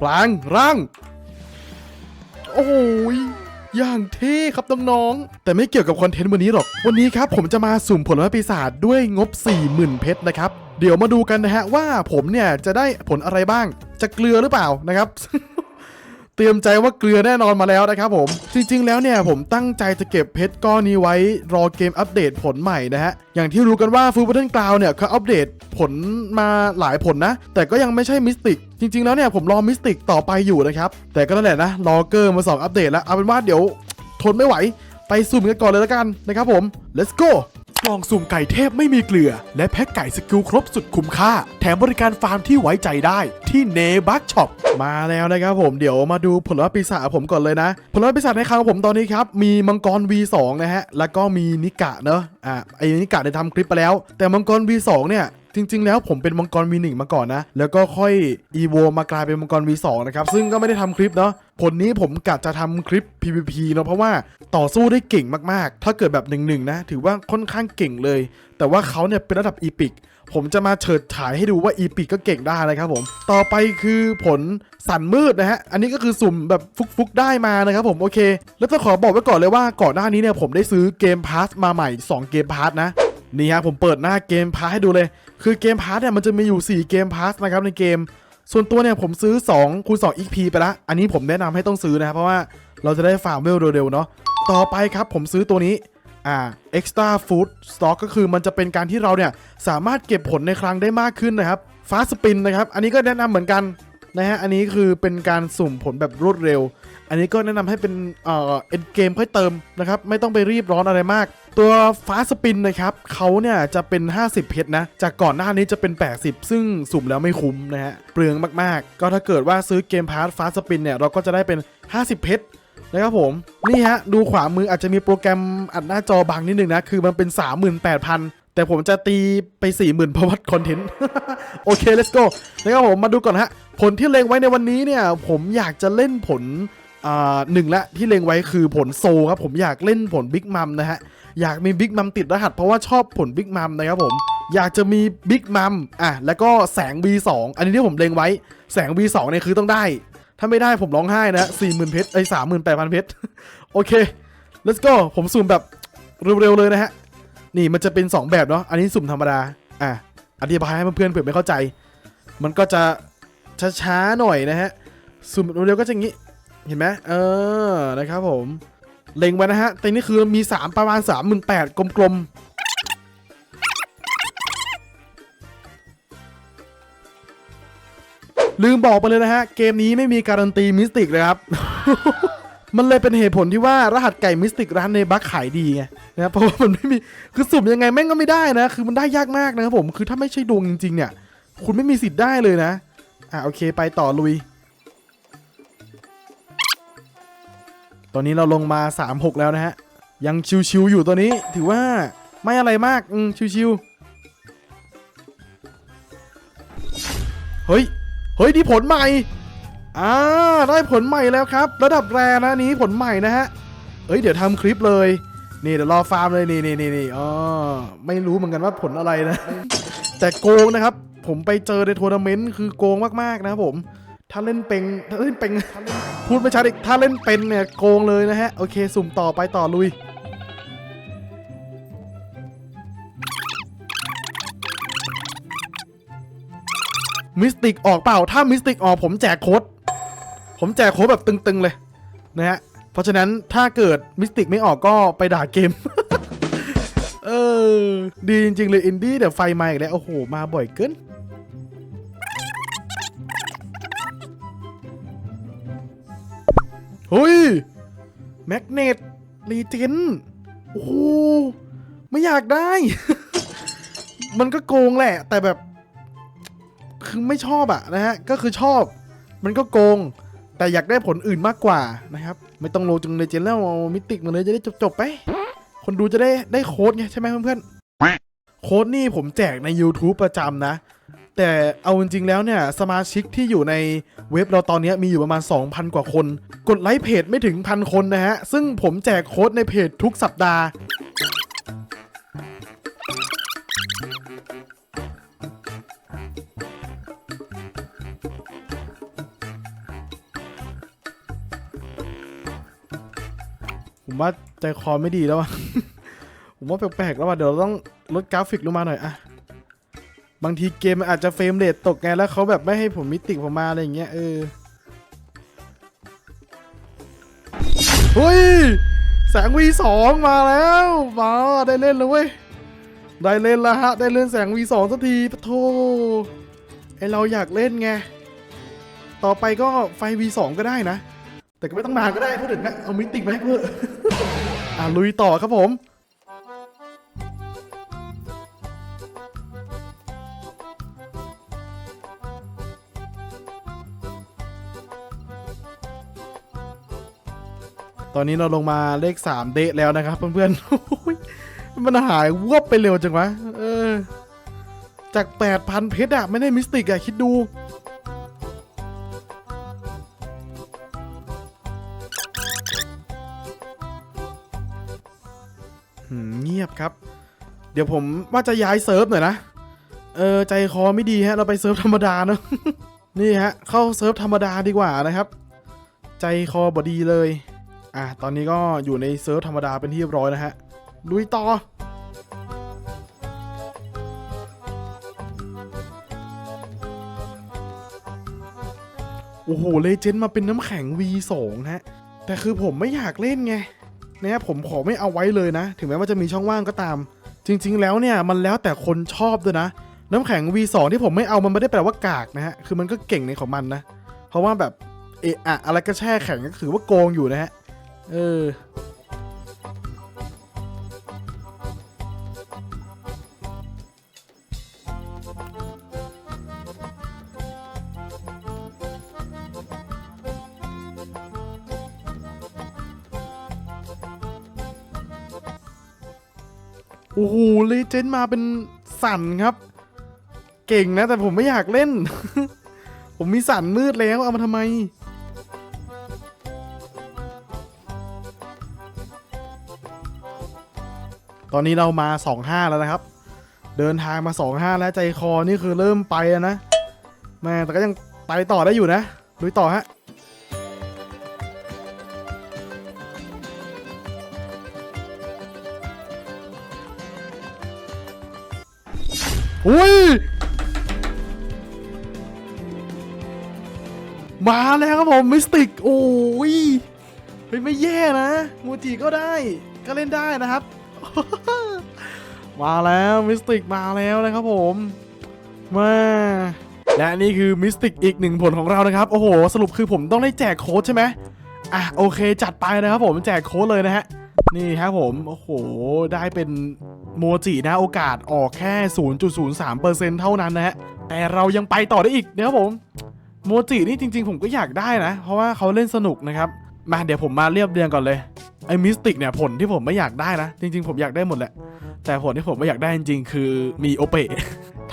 ปลางร่าง โอ้ยอย่างเท่ครับน้องๆ แต่ไม่เกี่ยวกับคอนเทนต์วันนี้หรอก วันนี้ครับผมจะมาสุ่มผลไม้ปีศาจด้วยงบ 40,000 เพชรนะครับ เดี๋ยวมาดูกันนะฮะว่าผมเนี่ยจะได้ผลอะไรบ้าง จะเกลือหรือเปล่านะครับ เตรียมใจว่าเกลือแน่นอนมาแล้วนะครับผม จริงๆ แล้วเนี่ยผมตั้งใจจะเก็บเพชรก้อนนี้ไว้รอเกมอัปเดตผลใหม่นะฮะ อย่างที่รู้กันว่าฟู l บ a เ t นกราวเนี่ยเขาอัปเดตผลมาหลายผลนะ แต่ก็ยังไม่ใช่มิสติกจริงๆ แล้วเนี่ยผมรอมิสติกต่อไปอยู่นะครับ แต่ก็นั่นแหละนะรอเกอร์มาสองอัปเดตแล้วเอาเป็นว่าเดี๋ยวทนไม่ไหวไปสุ่มกันก่อนเลยแล้วกันนะครับผม let's go ล่องสุ่มไก่เทพไม่มีเกลือ และแพ็กไก่สกิลครบสุดคุ้มค่า แถมบริการฟาร์มที่ไว้ใจได้ที่เนบักช็อปมาแล้วนะครับผมเดี๋ยวมาดูผลลัพธ์ปีศาจผมก่อนเลยนะ ผลลัพธ์ปีศาจในครั้งของผมตอนนี้ครับ มีมังกร V2 นะฮะ แล้วก็มีนิกะเนอะอะไอ้นิกะได้ทำคลิปไปแล้ว แต่มังกร V2 เนี่ย จริง ๆ แล้วผมเป็นมังกร V1 มาก่อนนะ แล้วก็ค่อยอีโวมากลายเป็นมังกร V2 นะครับ ซึ่งก็ไม่ได้ทำคลิปเนาะ ผลนี้ผมกะจะทำคลิป PVP เนาะเพราะว่าต่อสู้ได้เก่งมากๆ ถ้าเกิดแบบหนึ่งๆนะ ถือว่าค่อนข้างเก่งเลย แต่ว่าเขาเนี่ยเป็นระดับอีพิก ผมจะมาเฉิดฉายให้ดูว่าอีพิกก็เก่งได้นะครับผม ต่อไปคือผลสันมืดนะฮะ อันนี้ก็คือสุ่มแบบฟุกๆได้มานะครับผมโอเค แล้วต้องขอบอกไว้ก่อนเลยว่าก่อนหน้านี้เนี่ยผมได้ซื้อเกมพาสมาใหม่ 2 เกมพาสนะ นี่ฮะผมเปิดหน้าเกมพาสให้ดูเลย คือเกมพาสเนี่ยมันจะมีอยู่ 4 เกมพาสนะครับในเกม ส่วนตัวเนี่ยผมซื้อ2คูณ2 XP ไปละอันนี้ผมแนะนำให้ต้องซื้อนะครับเพราะว่าเราจะได้ฟาร์มเวลเร็วๆเนาะต่อไปครับผมซื้อตัวนี้อ่า extra food stock ก็คือมันจะเป็นการที่เราเนี่ยสามารถเก็บผลในครั้งได้มากขึ้นนะครับฟาสปินนะครับ อันนี้ก็แนะนำเหมือนกันนะฮะอันนี้คือเป็นการสุ่มผลแบบรวดเร็ว อันนี้ก็แนะนำให้เป็นเอ่อเอ็นเกมค่อยเติมนะครับ ไม่ต้องไปรีบร้อนอะไรมาก ตัวฟ้าสปินนะครับเขาเนี่ยจะเป็น 50 เพชรนะ จากก่อนหน้านี้จะเป็น 80 ซึ่งสุ่มแล้วไม่คุ้มนะฮะเปลืองมากๆ ก็ถ้าเกิดว่าซื้อเกมพาร์ทฟ้าสปินเนี่ยเราก็จะได้เป็น 50 เพชรนะครับผม นี่ฮะ ดูขวามืออาจจะมีโปรแกรมอัดหน้าจอบางนิดนึงนะ คือมันเป็น 38,000 แต่ผมจะตีไป 40,000เพราะวัดคอนเทนต์ โอเค let's go นะครับผมมาดูก่อนฮะ ผลที่เล็งไว้ในวันนี้เนี่ย ผมอยากจะเล่นผล หนึ่งละที่เล็งไว้คือผลโซครับผมอยากเล่นผลบิ๊กมัมนะฮะอยากมีบิ๊กมัมติดรหัสเพราะว่าชอบผลบิ๊กมัมนะครับผมอยากจะมีบิ๊กมัมอะแล้วก็แสง V2 อันนี้ที่ผมเล็งไว้แสง V2 เนี่ยคือต้องได้ ถ้าไม่ได้ผมร้องไห้นะสี่หมื่นเพชรไอ้สามหมื่นแปดพันเพชรโอเค let's go ผมสุ่มแบบเร็วๆเลยนะฮะนี่มันจะเป็น 2 แบบเนาะอันนี้สุ่มธรรมดาอะอธิบายให้เพื่อนๆเผื่อไม่เข้าใจ มันก็จะช้าๆหน่อยนะฮะสุ่มเร็วๆก็จะอย่างนี้ เห็นไหมเออนะครับผม เล็งไว้นะฮะแต่นี่คือมี 3 ประมาณ 3 8 0 0 0กลมๆ ลืมบอกไปเลยนะฮะ เกมนี้ไม่มีการันตีมิสติกเลยครับ มันเลยเป็นเหตุผลที่ว่ารหัสไก่มิสติกร้านในบัคขายดีไงนะเพราะว่ามันไม่มีคือสุ่มยังไงแม่งก็ไม่ได้นะ คือมันได้ยากมากนะครับผมคือถ้าไม่ใช่ดวงจริง ๆ เนี่ย คุณไม่มีสิทธิ์ได้เลยนะอะโอเคไปต่อลุย ตอนนี้เราลงมา 3-6 แล้วนะฮะ ยังชิวๆอยู่ตัวนี้ ถือว่าไม่อะไรมาก อืมชิวๆ เฮ้ย เฮ้ยนี่ผลใหม่ อ่า ได้ผลใหม่แล้วครับ ระดับแรนะนี้ผลใหม่นะฮะ เอ้ย เดี๋ยวทำคลิปเลย นี่เดี๋ยวรอฟาร์มเลย นี่นี่นี่นี่อ๋อ ไม่รู้เหมือนกันว่าผลอะไรนะ แต่โกงนะครับ ผมไปเจอในทัวร์นาเมนต์คือโกงมากๆนะครับผม ถ้าเล่นเป็นถ้าเล่นเป็นพูดไม่ชัดอีกถ้าเล่นเป็นเนี่ยโกงเลยนะฮะ โอเค สุ่มต่อไปต่อลุย มิสติกออกเปล่า ถ้ามิสติกออกผมแจกโค้ด ผมแจกโค้ดแบบตึงๆเลย นะฮะ เพราะฉะนั้นถ้าเกิดมิสติกไม่ออกก็ไปด่าเกม เออ ดีจริงๆเลยอินดี้เดี๋ยวไฟมาอีกแล้ว โอ้โห มาบ่อยเกิน เฮ้ย แมกเนตรีเจนโอ้โหไม่อยากได้ มันก็โกงแหละ แต่แบบ คือไม่ชอบอะนะฮะ ก็คือชอบ มันก็โกง แต่อยากได้ผลอื่นมากกว่านะครับ ไม่ต้องโลจึงเลยเจนแล้วเอามิติกมาเลยจะได้จบๆไป คนดูจะได้ได้โค้ดไงใช่ไหมเพื่อนๆ โค้ดนี่ผมแจกใน YouTube ประจำนะ แต่เอาจริงๆแล้วเนี่ยสมาชิกที่อยู่ในเว็บเราตอนนี้มีอยู่ประมาณ 2,000 กว่าคน กดไลค์เพจไม่ถึงพันคนนะฮะ ซึ่งผมแจกโค้ดในเพจทุกสัปดาห์ผมว่าใจคอไม่ดีแล้วอะผมว่าแปลกๆแล้วว่ะเดี๋ยวเราต้องลดกราฟิกลงมาหน่อยอะ บางทีเกมมันอาจจะเฟรมเรทตกไงแล้วเขาแบบไม่ให้ผมมิติผมมาอะไรอย่างเงี้ยเออเฮ้ยแสง V2 มาแล้วมาได้เล่นแล้วเว้ยได้เล่นแล้วฮะได้เล่นแสง V2 สักทีปะโทไอเราอยากเล่นไงต่อไปก็ไฟ V2 ก็ได้นะ แต่ก็ไม่ต้องนานก็ได้พูดถึงนะเอามิติมาให้เพื่ออะลุยต่อครับผม อนนี้เราลงมาเลขสามเดะแล้วนะครับ เพื่อนๆมันหายวับไปเร็วจังวะเออ จาก8,000เพชรอะไม่ได้มิสติกอะคิดดูเงียบครับ เดี๋ยวผมว่าจะย้ายเซิร์ฟหน่อยนะ เออ ใจคอไม่ดีฮะ เราไปเซิร์ฟธรรมดาเนอะนี่ฮะ เข้าเซิร์ฟธรรมดาดีกว่านะครับ ใจคอบอดีเลย อะตอนนี้ก็อยู่ในเซิร์ฟธรรมดาเป็นที่เรียบร้อยนะฮะลุยต่อโอ้โหเลเจนด์มาเป็นน้ำแข็ง V2 ฮะ แต่คือผมไม่อยากเล่นไงนะผมขอไม่เอาไว้เลยนะ ถึงแม้ว่าจะมีช่องว่างก็ตาม จริง ๆ แล้วเนี่ยมันแล้วแต่คนชอบด้วยนะ น้ำแข็ง V2 ที่ผมไม่เอามันไม่ได้แปลว่ากากนะฮะ คือมันก็เก่งในของมันนะ เพราะว่าแบบเอะอะอะไรก็แช่แข็งก็ถือว่าโกงอยู่นะฮะ เออ โอ้โหเลเจนด์มาเป็นสันครับ เก่งนะ แต่ผมไม่อยากเล่น ผมมีสันมืดแล้ว เอามาทำไม ตอนนี้เรามา 2-5 แล้วนะครับ เดินทางมา 2-5 แล้วใจคอนี่คือเริ่มไปแล้วนะแม่แต่ก็ยังไปต่อได้อยู่นะลุยต่อฮะอุ้ยมาแล้วครับผมมิสติก โอ้ยเฮ้ยไม่แย่นะ มูจิก็ได้ก็เล่นได้นะครับ มาแล้วมิสติกมาแล้วนะครับผมมาและนี่คือมิสติกอีกหนึ่งผลของเรานะครับ โอ้โห สรุปคือผมต้องได้แจกโค้ดใช่ไหมอะโอเคจัดไปนะครับผมแจกโค้ดเลยนะฮะนี่ครับผม โอ้โห ได้เป็นโมจินะโอกาสออกแค่ 0.03%เท่านั้นนะฮะ แต่เรายังไปต่อได้อีกนะครับผม โมจินี่จริงๆ ผมก็อยากได้นะ เพราะว่าเขาเล่นสนุกนะครับ มาเดี๋ยวผมมาเรียบเรียงก่อนเลย ไอ้มิสติกเนี่ยผลที่ผมไม่อยากได้นะ จริง ๆ ผมอยากได้หมดแหละ แต่ผลที่ผมไม่อยากได้จริง ๆ คือมีโอเปะ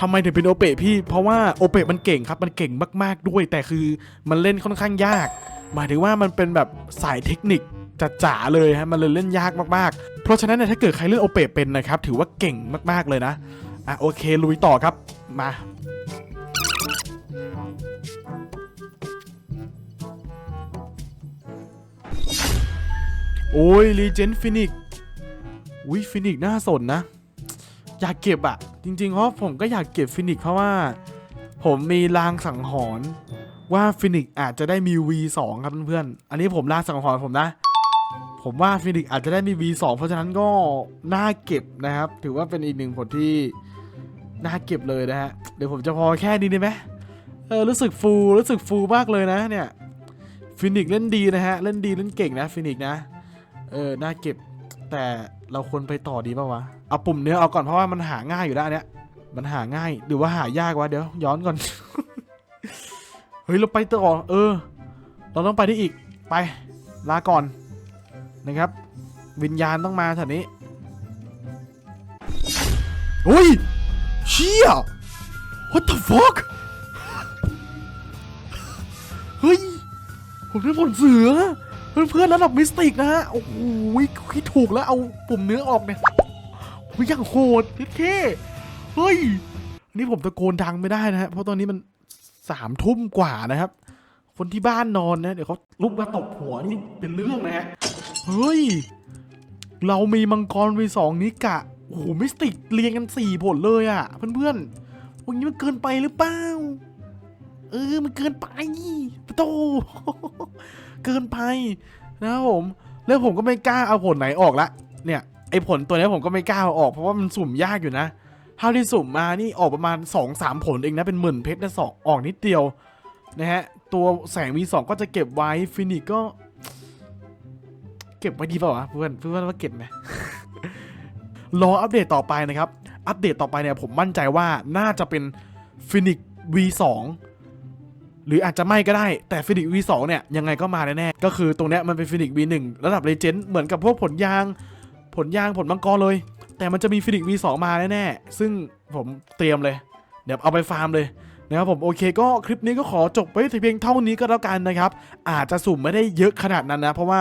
ทำไมถึงเป็นโอเปะพี่ เพราะว่าโอเปะมันเก่งครับ มันเก่งมากๆด้วย แต่คือมันเล่นค่อนข้างยาก หมายถึงว่ามันเป็นแบบสายเทคนิคจ๋าๆเลยฮะ มันเลยเล่นยากมากๆ เพราะฉะนั้นเนี่ยถ้าเกิดใครเล่นโอเปะเป็นนะครับ ถือว่าเก่งมากๆเลยนะ อะโอเคลุยต่อครับ มา โอ้ยรีเจนฟินิกวิฟินิกน่าสนนะ อยากเก็บอะจริงๆเพราะผมก็อยากเก็บฟินิกเพราะว่า ผมมีลางสังหรณ์ว่าฟินิกอาจจะได้มี V2 ครับเพื่อนๆอันนี้ผมลางสังหรณ์ผมนะ ผมว่าฟินิกอาจจะได้มี V2 เพราะฉะนั้นก็น่าเก็บนะครับ ถือว่าเป็นอีกหนึ่งผลที่น่าเก็บเลยนะฮะเดี๋ยวผมจะพอแค่นี้ได้ไหมเออรู้สึกฟูลรู้สึกฟูลมากเลยนะเนี่ยฟินิกเล่นดีนะฮะ เล่นดีเล่นเก่งนะฟินิกนะ เออน่าเก็บ แต่เราควรไปต่อดีป่าวะ เอาปุ่มเนื้อเอาก่อนเพราะว่ามันหาง่ายอยู่แล้วอันเนี้ยมันหาง่ายหรือว่าหายากวะเดี๋ยวย้อนก่อน เฮ้ยเราไปต่อเออ เราต้องไปได้อีกไปลาก่อนนะครับ วิญญาณต้องมาแถวนี้เฮ้ยเชี่ย what the fuck เฮ้ยผมได้ผลเสือ เพื่อนๆระดับมิสติกนะฮะ โอ้โหคิดถูกแล้วเอาปุ่มเนื้อออกเนี่ยโอ้ยอย่างโหดเท่เฮ้ยนนี้ผมตะโกนดังไม่ได้นะฮะ เพราะตอนนี้มันสามทุ่มกว่านะครับ คนที่บ้านนอนนะ เดี๋ยวเขาลุกมาตบหัวนี่เป็นเรื่องนะฮะ เฮ้ย เรามีมังกร V2 นิกะ โอ้โหมิสติกเรียงกัน4ผลเลยอะ่ะ เพื่อนๆวันนี้มันเกินไปหรือเปล่า เออ มันเกินไปปะโต เกินไปนะครับผม แล้วผมก็ไม่กล้าเอาผลไหนออกละเนี่ยไอผลตัวนี้ผมก็ไม่กล้าเอาออกเพราะว่ามันสุ่มยากอยู่นะเท่าที่สุ่มมานี่ออกประมาณ2-3ผลเองนะเป็นหมื่นเพชรนะสองออกนิดเดียวนะฮะตัวแสง V2 ก็จะเก็บไว้ฟินิกก็ เก็บไว้ดีเปล่าวะเพื่อนเพื่อนว่าเก็บไหมรออัปเดตต่อไปนะครับ อัปเดตต่อไปเนี่ยผมมั่นใจว่าน่าจะเป็นฟินิก V2 หรืออาจจะไม่ก็ได้ แต่ฟินิก V2 เนี่ยยังไงก็มาแน่ๆก็คือตรงเนี้ยมันเป็นฟินิก V1 ระดับเลเจนด์เหมือนกับพวกผลยาง ผลยางผลมังกรเลย แต่มันจะมีฟินิก V2 มาแน่ๆซึ่งผมเตรียมเลย เดี๋ยวเอาไปฟาร์มเลยนะครับผมโอเคก็คลิปนี้ก็ขอจบไปเพียงเท่านี้ก็แล้วกันนะครับ อาจจะสุ่มไม่ได้เยอะขนาดนั้นนะ เพราะว่า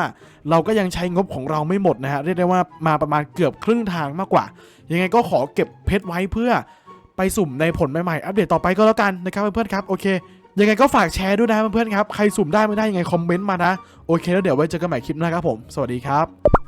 เราก็ยังใช้งบของเราไม่หมดนะฮะเรียกได้ว่ามาประมาณเกือบครึ่งทางมากกว่า ยังไงก็ขอเก็บเพชรไว้เพื่อไปสุ่มในผลใหม่ๆ อัปเดตต่อไปก็แล้วกันนะครับเพื่อนๆครับโอเค ยังไงก็ฝากแชร์ด้วยนะเพื่อนๆครับ ใครสุ่มได้ไม่ได้ยังไงคอมเมนต์มานะ โอเคแล้วเดี๋ยวไว้เจอกันใหม่คลิปหน้าครับผม สวัสดีครับ